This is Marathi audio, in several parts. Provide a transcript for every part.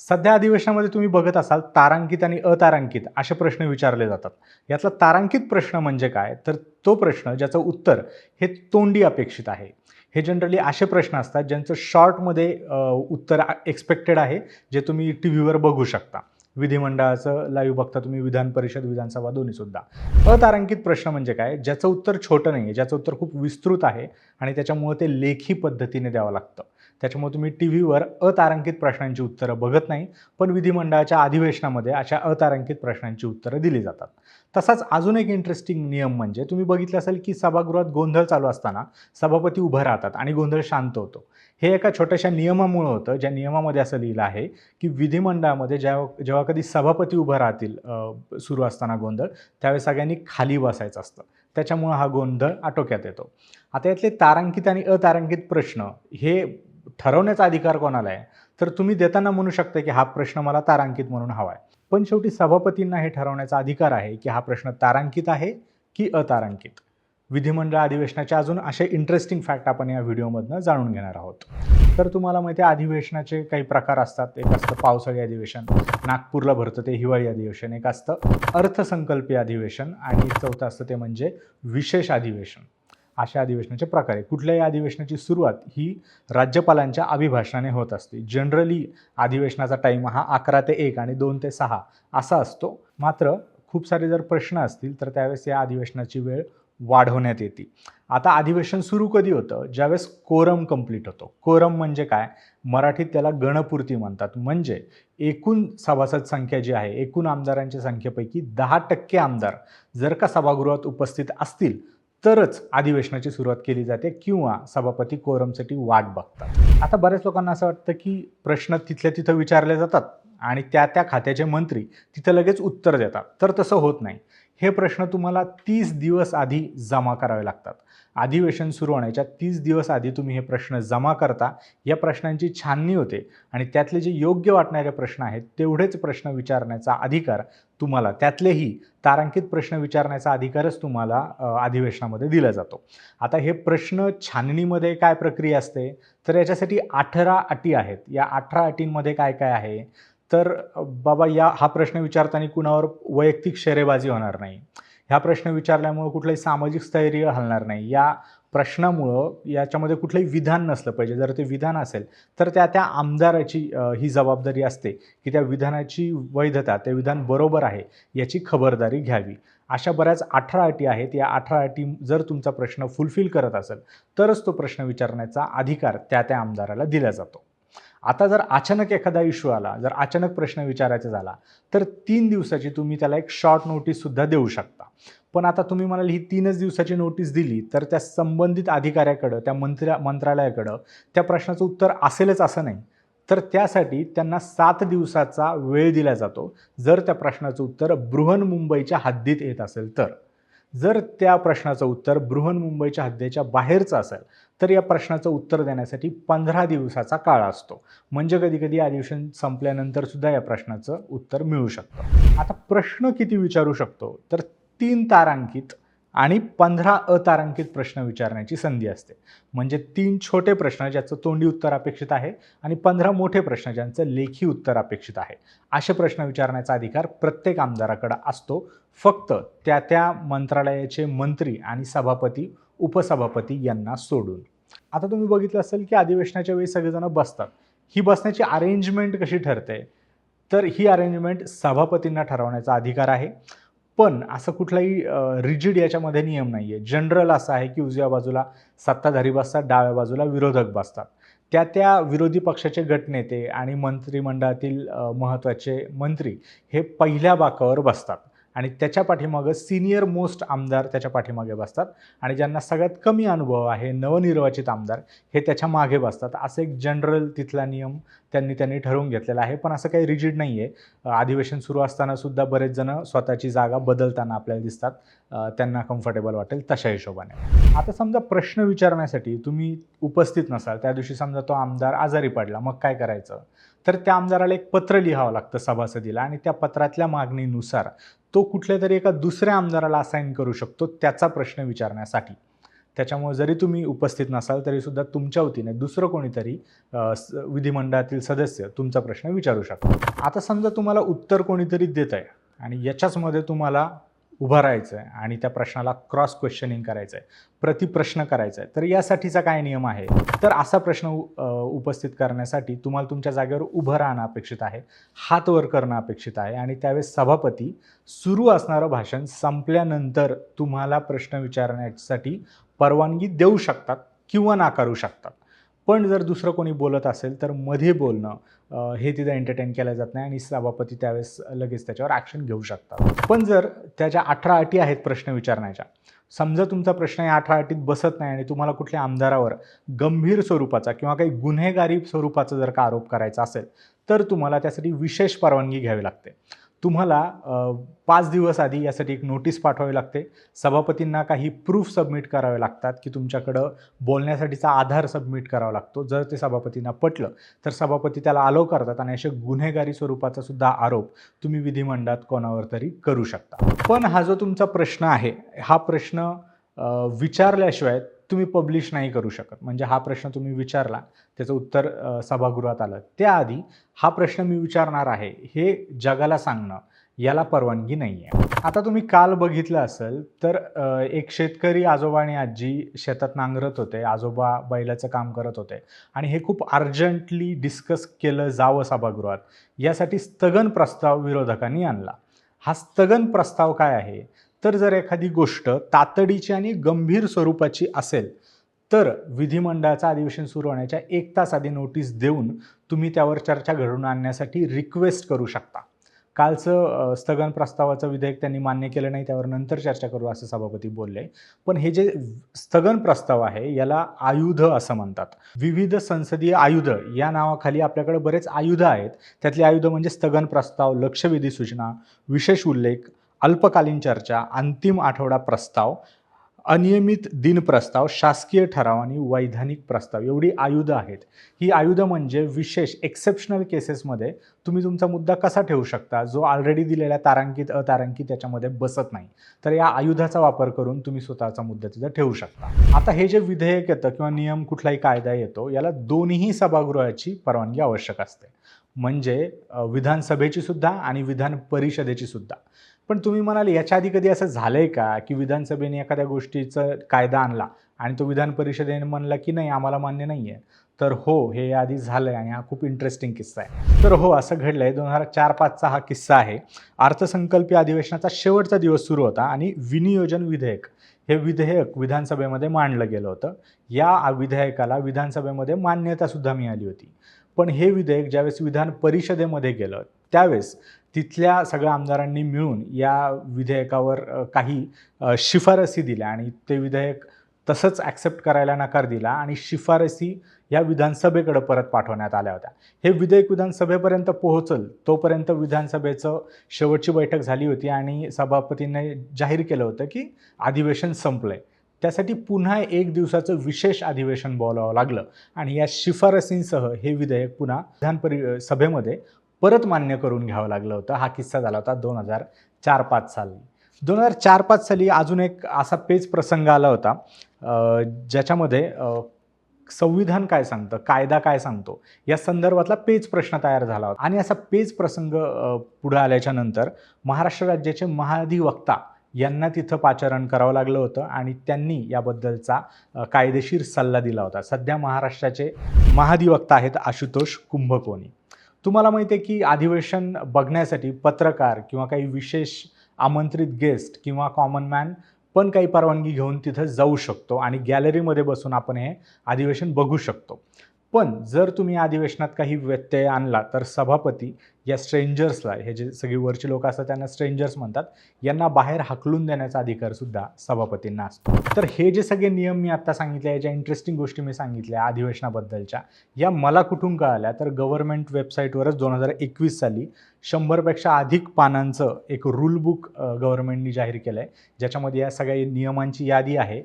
सध्या अधिवेशनामध्ये तुम्ही बघत असाल तारांकित आणि अतारांकित असे प्रश्न विचारले जातात. यातला तारांकित प्रश्न म्हणजे काय? तर तो प्रश्न ज्याचं उत्तर हे तोंडी अपेक्षित आहे. हे जनरली असे प्रश्न असतात ज्यांचं शॉर्टमध्ये उत्तर एक्सपेक्टेड आहे जे तुम्ही टी व्हीवर बघू शकता. विधिमंडळाचं लाईव्ह बघता तुम्ही विधान परिषद विधानसभा दोन्हीसुद्धा अतारांकित प्रश्न म्हणजे काय? ज्याचं उत्तर छोटं नाही आहे ज्याचं उत्तर खूप विस्तृत आहे आणि त्याच्यामुळे ते लेखी पद्धतीने द्यावं लागतं. त्याच्यामुळे तुम्ही टी व्हीवर अतारांकित प्रश्नांची उत्तरं बघत नाही पण विधिमंडळाच्या अधिवेशनामध्ये अशा अतारांकित प्रश्नांची उत्तरं दिली जातात. तसाच अजून एक इंटरेस्टिंग नियम म्हणजे तुम्ही बघितलं असेल की सभागृहात गोंधळ चालू असताना सभापती उभं राहतात आणि गोंधळ शांत होतो. हे एका छोट्याशा नियमामुळं होतं ज्या नियमामध्ये असं लिहिलं आहे की विधिमंडळामध्ये जेव्हा जेव्हा कधी सभापती उभं राहतील सुरू असताना गोंधळ त्यावेळेस सगळ्यांनी खाली बसायचं असतं. त्याच्यामुळं हा गोंधळ आटोक्यात येतो. आता यातले तारांकित आणि अतारांकित प्रश्न हे ठरवण्याचा अधिकार कोणाला आहे? तर तुम्ही देताना म्हणू शकता की हा प्रश्न मला तारांकित म्हणून हवा आहे. पण शेवटी सभापतींना हे ठरवण्याचा अधिकार आहे की हा प्रश्न तारांकित आहे की अतारांकित? विधिमंडळ अधिवेशनाच्या अजून असे इंटरेस्टिंग फॅक्ट आपण या व्हिडिओमधनं जाणून घेणार आहोत. तर तुम्हाला माहिती आहे अधिवेशनाचे काही प्रकार असतात. एक असतं पावसाळी अधिवेशन नागपूरला भरतं ते हिवाळी अधिवेशन एक असतं अर्थसंकल्पीय अधिवेशन आणि चौथं असतं ते म्हणजे विशेष अधिवेशन. अशा अधिवेशनाचे प्रकार आहे कुठल्याही अधिवेशनाची सुरुवात ही राज्यपालांच्या अभिभाषणाने होत असते. जनरली अधिवेशनाचा टाईम हा अकरा ते एक आणि दोन ते सहा असा असतो. मात्र खूप सारे जर प्रश्न असतील तर त्यावेळेस या अधिवेशनाची वेळ वाढवण्यात येते. आता अधिवेशन सुरू कधी होतं? ज्यावेळेस कोरम कंप्लीट होतो. कोरम म्हणजे काय? मराठीत त्याला गणपूर्ती म्हणतात. म्हणजे एकूण सभासद संख्या जी आहे एकूण आमदारांच्या संख्येपैकी दहा टक्के आमदार जर का सभागृहात उपस्थित असतील तरच अधिवेशनाची सुरुवात केली जाते किंवा सभापती कोरमसाठी वाट बघतात. आता बऱ्याच लोकांना असं वाटतं की प्रश्न तिथल्या तिथं विचारले जातात आणि त्या त्या खात्याचे मंत्री तिथं लगेच उत्तर देतात. तर तसं होत नाही. हे प्रश्न तुम्हाला तीस दिवस आधी जमा करावे लागतात. अधिवेशन सुरू होण्याच्या तीस दिवस आधी तुम्ही हे प्रश्न जमा करता. या प्रश्नांची छाननी होते आणि त्यातले जे योग्य वाटणारे प्रश्न आहेत तेवढेच प्रश्न विचारण्याचा अधिकार तुम्हाला त्यातलेही तारांकित प्रश्न विचारण्याचा अधिकारच तुम्हाला अधिवेशनामध्ये दिला जातो. आता हे प्रश्न छाननीमध्ये काय प्रक्रिया असते? तर याच्यासाठी अठरा अटी आहेत. या अठरा अटींमध्ये काय काय आहे? तर बाबा या हा प्रश्न विचारताना कुणावर वैयक्तिक शेरेबाजी होणार नाही. ह्या प्रश्न विचारल्यामुळं कुठलंही सामाजिक स्थैर्य हलणार नाही. या प्रश्नामुळं याच्यामध्ये कुठलंही विधान नसलं पाहिजे. जर ते विधान असेल तर त्या त्या आमदाराची ही जबाबदारी असते की त्या विधानाची वैधता ते विधान बरोबर आहे याची खबरदारी घ्यावी. अशा बऱ्याच अठरा अटी आहेत. या अठरा अटी जर तुमचा प्रश्न फुलफिल करत असेल तरच तो प्रश्न विचारण्याचा अधिकार त्या त्या आमदाराला दिला जातो. आता जर अचानक एखादा इश्यू आला जर अचानक प्रश्न विचारायचा झाला तर तीन दिवसाची तुम्ही त्याला एक शॉर्ट नोटीससुद्धा देऊ शकता. पण आता तुम्ही म्हणाल ही तीनच दिवसाची नोटीस दिली तर त्या संबंधित अधिकाऱ्याकडं त्या मंत्र्या मंत्रालयाकडं त्या प्रश्नाचं उत्तर असेलच असं नाही. तर त्यासाठी त्यांना सात दिवसाचा वेळ दिला जातो जर त्या प्रश्नाचं उत्तर बृहन्मुंबईच्या हद्दीत येत असेल तर. जर त्या प्रश्नाचं उत्तर बृहन्मुंबईच्या हद्दीच्या बाहेरचं असेल तर या प्रश्नाचं उत्तर देण्यासाठी पंधरा दिवसाचा काळ असतो. म्हणजे कधी कधी अधिवेशन संपल्यानंतर सुद्धा या प्रश्नाचं उत्तर मिळू शकतं. आता प्रश्न किती विचारू शकतो? तर तीन तारांकित आणि पंधरा अतारांकित प्रश्न विचारण्याची संधी असते. म्हणजे तीन छोटे प्रश्न ज्याचं तोंडी उत्तर अपेक्षित आहे आणि पंधरा मोठे प्रश्न ज्यांचं लेखी उत्तर अपेक्षित आहे. असे प्रश्न विचारण्याचा अधिकार प्रत्येक आमदाराकडे असतो. फक्त त्या त्या मंत्रालयाचे मंत्री आणि सभापती उपसभापती यांना सोडून. आता तुम्ही बघितलं असेल की अधिवेशनाच्या वेळी सगळेजण बसतात. ही बसण्याची अरेंजमेंट कशी ठरते? तर ही अरेंजमेंट सभापतींना ठरवण्याचा अधिकार आहे. पण असं कुठलाही रिजिड याच्यामध्ये नियम नाही आहे जनरल असं आहे की उजव्या बाजूला सत्ताधारी बसतात डाव्या बाजूला विरोधक बसतात. त्या त्या विरोधी पक्षाचे गटनेते आणि मंत्रिमंडळातील महत्त्वाचे मंत्री हे पहिल्या बाकावर बसतात. आणि त्याच्या पाठीमागं सिनियर मोस्ट आमदार त्याच्या पाठीमागे बसतात. आणि ज्यांना सगळ्यात कमी अनुभव आहे नवनिर्वाचित आमदार हे त्याच्यामागे बसतात. असं एक जनरल तिथला नियम त्यांनी त्यांनी ठरवून घेतलेला आहे. पण असं काही रिजिड नाही आहे अधिवेशन सुरू असताना सुद्धा बरेच जण स्वतःची जागा बदलताना आपल्याला दिसतात. त्यांना कम्फर्टेबल वाटेल तशा हिशोबाने. आता समजा प्रश्न विचारण्यासाठी तुम्ही उपस्थित नसाल त्या दिवशी समजा तो आमदार आजारी पडला मग काय करायचं? तर त्या आमदाराला एक पत्र लिहावं लागतं सभासदीला आणि त्या पत्रातल्या मागणीनुसार तो कुठल्या तरी एका दुसऱ्या आमदाराला असाईन करू शकतो त्याचा प्रश्न विचारण्यासाठी. त्याच्यामुळे जरी तुम्ही उपस्थित नसाल तरीसुद्धा तुमच्या वतीने दुसरं कोणीतरी स- विधिमंडळातील सदस्य तुमचा प्रश्न विचारू शकतो. आता समजा तुम्हाला उत्तर कोणीतरी देत आहे आणि याच्याचमध्ये तुम्हाला उभं राहायचं आहे आणि त्या प्रश्नाला क्रॉस क्वेश्चनिंग करायचं आहे प्रतिप्रश्न करायचा आहे तर यासाठीचा काय नियम आहे? तर असा प्रश्न उपस्थित करण्यासाठी तुम्हाला तुमच्या जागेवर उभं राहणं अपेक्षित आहे हात वर करणं अपेक्षित आहे आणि त्यावेळेस सभापती सुरू असणारं भाषण संपल्यानंतर तुम्हाला प्रश्न विचारण्यासाठी परवानगी देऊ शकतात किंवा नाकारू शकतात. पण जर दुसरं कोणी बोलत असेल तर मध्ये बोलणं हे तिथं एंटरटेन केलं जात नाही आणि सभापती त्यावेळेस लगेच त्याच्यावर ॲक्शन घेऊ शकतात. पण जर त्याच्या अठरा अटी आहेत प्रश्न विचारण्याच्या समजा तुमचा प्रश्न या अठरा अटीत बसत नाही आणि तुम्हाला कुठल्या आमदारावर गंभीर स्वरूपाचा किंवा काही गुन्हेगारी स्वरूपाचा जर का आरोप करायचा असेल तर तुम्हाला त्यासाठी विशेष परवानगी घ्यावी लागते. तुम्हाला पाच दिवस आधी यासाठी एक नोटीस पाठवावी लागते. सभापतींना काही प्रूफ सबमिट करावे लागतात की तुमच्याकडं बोलण्यासाठीचा आधार सबमिट करावा लागतो. जर ते सभापतींना पटलं तर सभापती त्याला आलो करतात आणि असे गुन्हेगारी स्वरूपाचा सुद्धा आरोप तुम्ही विधिमंडळात कोणावर तरी करू शकता. पण हा जो तुमचा प्रश्न आहे हा प्रश्न विचारल्याशिवाय तुम्ही पब्लिश नाही करू शकत. म्हणजे हा प्रश्न तुम्ही विचारला त्याचं उत्तर सभागृहात आलं. त्याआधी हा प्रश्न मी विचारणार आहे हे जगाला सांगणं याला परवानगी नाही आहे आता तुम्ही काल बघितलं असेल तर एक शेतकरी आजोबा आणि आजी शेतात नांगरत होते आजोबा बैलाचं काम करत होते आणि हे खूप अर्जंटली डिस्कस केलं जावं सभागृहात. यासाठी स्थगन प्रस्ताव विरोधकांनी आणला. हा स्थगन प्रस्ताव काय आहे? तर जर एखादी गोष्ट तातडीची आणि गंभीर स्वरूपाची असेल तर विधिमंडळाचं अधिवेशन सुरू होण्याच्या एक तास आधी नोटीस देऊन तुम्ही त्यावर चर्चा घडवून आणण्यासाठी रिक्वेस्ट करू शकता. कालचं स्थगन प्रस्तावाचं विधेयक त्यांनी मान्य केलं नाही त्यावर नंतर चर्चा करू असं सभापती बोलले. पण हे जे स्थगन प्रस्ताव आहे याला आयुध असं म्हणतात. विविध संसदीय आयुध या नावाखाली आपल्याकडे बरेच आयुध आहेत. त्यातले आयुध म्हणजे स्थगन प्रस्ताव लक्षवेधी सूचना विशेष उल्लेख अल्पकालीन चर्चा अंतिम आठवडा प्रस्ताव अनियमित दिन प्रस्ताव शासकीय ठराव आणि वैधानिक प्रस्ताव एवढी आयुधं आहेत. ही आयुधं म्हणजे विशेष एक्सेप्शनल केसेसमध्ये तुम्ही तुमचा मुद्दा कसा ठेवू शकता जो ऑलरेडी दिलेल्या तारांकित अतारांकित त्याच्यामध्ये बसत नाही. तर या आयुधाचा वापर करून तुम्ही स्वतःचा मुद्दा तिथं ठेवू शकता. आता हे जे विधेयक येतं किंवा नियम कुठलाही कायदा येतो याला दोन्ही सभागृहाची परवानगी आवश्यक असते. म्हणजे विधानसभेची सुद्धा आणि विधान परिषदेची सुद्धा. पण तुम्ही म्हणाले याच्या आधी कधी असं झालंय का की विधानसभेने एखाद्या गोष्टीचा कायदा आणला आणि तो विधान परिषदेने म्हणला की नाही आम्हाला मान्य नाही आहे तर हो हे आधी झालंय आणि हा खूप इंटरेस्टिंग किस्सा आहे. तर हो असं घडलंय. दोन हजार चार पाचचा हा किस्सा आहे. अर्थसंकल्पीय अधिवेशनाचा शेवटचा दिवस सुरू होता आणि विनियोजन विधेयक हे विधेयक विधानसभेमध्ये मांडलं गेलं होतं. या विधेयकाला विधानसभेमध्ये मान्यता सुद्धा मिळाली होती. पण हे विधेयक ज्यावेळेस विधान परिषदेमध्ये गेलं त्यावेळेस तिथल्या सगळ्या आमदारांनी मिळून या विधेयकावर काही शिफारसी दिल्या आणि ते विधेयक तसंच ॲक्सेप्ट करायला नकार दिला आणि शिफारसी या विधानसभेकडे परत पाठवण्यात आल्या होत्या. हे विधेयक विधानसभेपर्यंत पोहोचल तोपर्यंत विधानसभेचं शेवटची बैठक झाली होती आणि सभापतींनी जाहीर केलं होतं की अधिवेशन संपलं आहे त्यासाठी पुन्हा एक दिवसाचं विशेष अधिवेशन बोलावं लागलं. आणि या शिफारसींसह हे विधेयक पुन्हा विधान परि सभेमध्ये परत मान्य करून घ्यावं लागलं होतं. हा किस्सा झाला होता दोन हजार चार पाच साली. दोन हजार चार पाच साली अजून एक असा पेच प्रसंग आला होता ज्याच्यामध्ये संविधान काय सांगतं कायदा काय सांगतो या संदर्भातला पेच प्रश्न तयार झाला होता. आणि असा पेच प्रसंग पुढे आल्याच्यानंतर महाराष्ट्र राज्याचे महाधिवक्ता यांना तिथं पाचारण करावं लागलं होतं आणि त्यांनी याबद्दलचा कायदेशीर सल्ला दिला होता. सध्या महाराष्ट्राचे महाधिवक्ता आहेत आशुतोष कुंभकोणी. तुम्हाला माहिती आहे की अधिवेशन बघण्यासाठी पत्रकार किंवा काही विशेष आमंत्रित गेस्ट किंवा कॉमन मॅन पण काही परवानगी घेऊन तिथं जाऊ शकतो आणि गॅलरीमध्ये बसून आपण हे अधिवेशन बघू शकतो. पण जर तुम्ही अधिवेशनात काही व्यत्यय आणला तर सभापती या स्ट्रेंजर्सला हे जे सगळी वरची लोक असतात त्यांना स्ट्रेंजर्स म्हणतात. यांना बाहेर हाकलून देण्याचा अधिकार सुद्धा सभापतींना असतो. तर हे जे सगळे नियम मी आता सांगितले या ज्या इंटरेस्टिंग गोष्टी मी सांगितल्या अधिवेशनाबद्दलच्या या मला कुठून कळाल्या? तर गव्हर्नमेंट वेबसाईटवरच दोन हजार एकवीस साली शंभरपेक्षा अधिक पानांचं एक रूल बुक गव्हर्नमेंटनी जाहीर केलं आहे ज्याच्यामध्ये या सगळ्या नियमांची यादी आहे.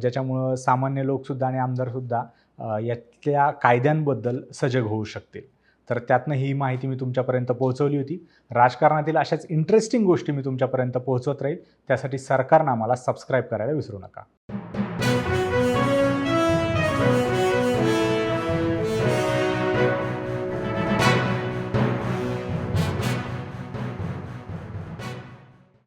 ज्याच्यामुळं सामान्य लोकसुद्धा आणि आमदारसुद्धा यातल्या कायद्यांबद्दल सजग होऊ शकतील. तर त्यातनं ही माहिती मी तुमच्यापर्यंत पोहोचवली होती. राजकारणातील अशाच इंटरेस्टिंग गोष्टी मी तुमच्यापर्यंत पोहोचवत राहील. त्यासाठी सरकारनं आम्हाला सबस्क्राईब करायला विसरू नका.